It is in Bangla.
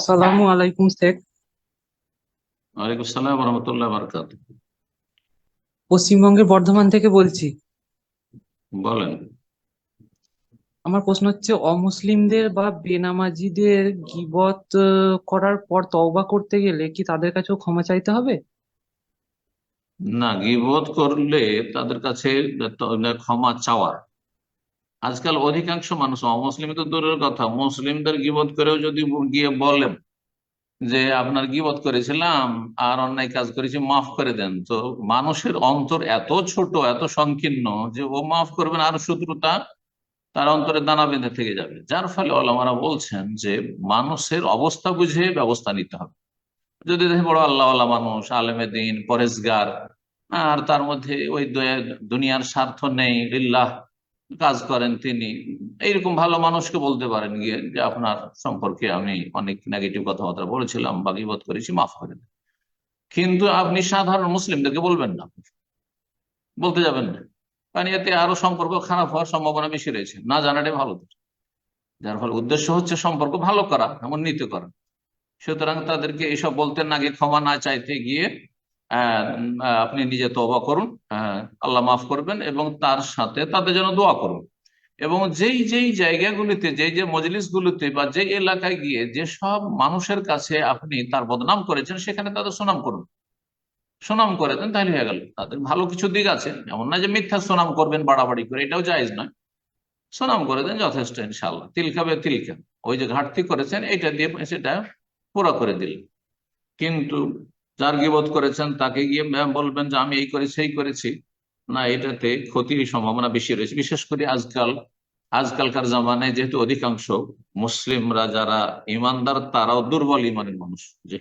আসসালামু আলাইকুম শেখ। ওয়ালাইকুম আসসালাম রহমতুল্লাহ বারকাত। পশ্চিমবঙ্গের বর্ধমান থেকে বলছি। বলেন। আমার প্রশ্ন হচ্ছে অমুসলিমদের বা বেনামাজিদের গীবত করার পর তওবা করতে গেলে কি তাদের কাছেও ক্ষমা চাইতে হবে? না গিবত করলে তাদের কাছে ক্ষমা চাওয়ার। আজকাল অধিকাংশ মানুষ অমুসলিম তো দূরের কথা, মুসলিমদের গিবত করেও যদি গিয়ে বলেন যে আপনার গিবত করেছিলাম আর অন্যায় কাজ করেছি, মাফ করে দেন। তো মানুষের অন্তর এত ছোট, এত সংকীর্ণ যে ও মাফ করবেন আর শত্রুতা তার অন্তরে দানা বেঁধে থেকে যাবে। যার ফলে ওলামারা বলছেন যে মানুষের অবস্থা বুঝে ব্যবস্থা নিতে হবে। যদি দেখি বড় আল্লাহ মানুষ, আলেমে দিন, পরেজগার, আর তার মধ্যে ওই দুনিয়ার স্বার্থ নেই, লিল্লাহ কাজ করেন তিনি। এইরকম ভালো মানুষকে বলতে পারেন গিয়ে যে, আপনার সম্পর্কে আমি অনেক নেগেটিভ কথাবার্তা বলেছিলাম বা গিবত করেছি, মাফ করে কিন্তু আপনি সাধারণ মুসলিমদেরকে বলবেন না। বলতে যাবেন না। কারণ এতে আরও সম্পর্ক খারাপ হওয়ার সম্ভাবনা বেশি রয়েছে। না জানাটাই ভালো। যার ফলে উদ্দেশ্য হচ্ছে সম্পর্ক ভালো করা, এমন নীতি করা। সুতরাং তাদেরকে এসব বলতে না গিয়ে ক্ষমা না চাইতে গিয়ে আপনি নিজে তওবা করুন আল্লাহ মাফ করবেন এবং তার সাথে তাদের জন্য দোয়া করুন। এবং যেই যেই জায়গাগুলিতে, যেই যে মজলিসগুলিতে বা যে এলাকায় গিয়ে যেসব মানুষের কাছে আপনি তার বদনাম করেছেন, সেখানে তাদের সুনাম করুন। সুনাম করে দেন, তাহলে হয়ে গেল। তাদের ভালো কিছু দিক আছে। এমন না যে মিথ্যা সুনাম করবেন বাড়াবাড়ি করে, এটাও জায়েজ নয়। সুনাম করে দেন যথেষ্ট ইনশাল্লাহ তিলকা বে তিলকা ওই যে ঘাটতি করেছেন, এটা দিয়ে সেটা পুরা করে দিলেন। কিন্তু যার গিবত করেছেন তাকে গিয়ে বলবেন যে আমি এই করে সেই করেছি। না, এটাতে ক্ষতির সম্ভাবনা বেশি রয়েছে। বিশেষ করে আজকাল, আজকালকার জামানায় যেহেতু অধিকাংশ মুসলিমরা যারা ইমানদার, তারাও দুর্বল ইমানের মানুষ। যে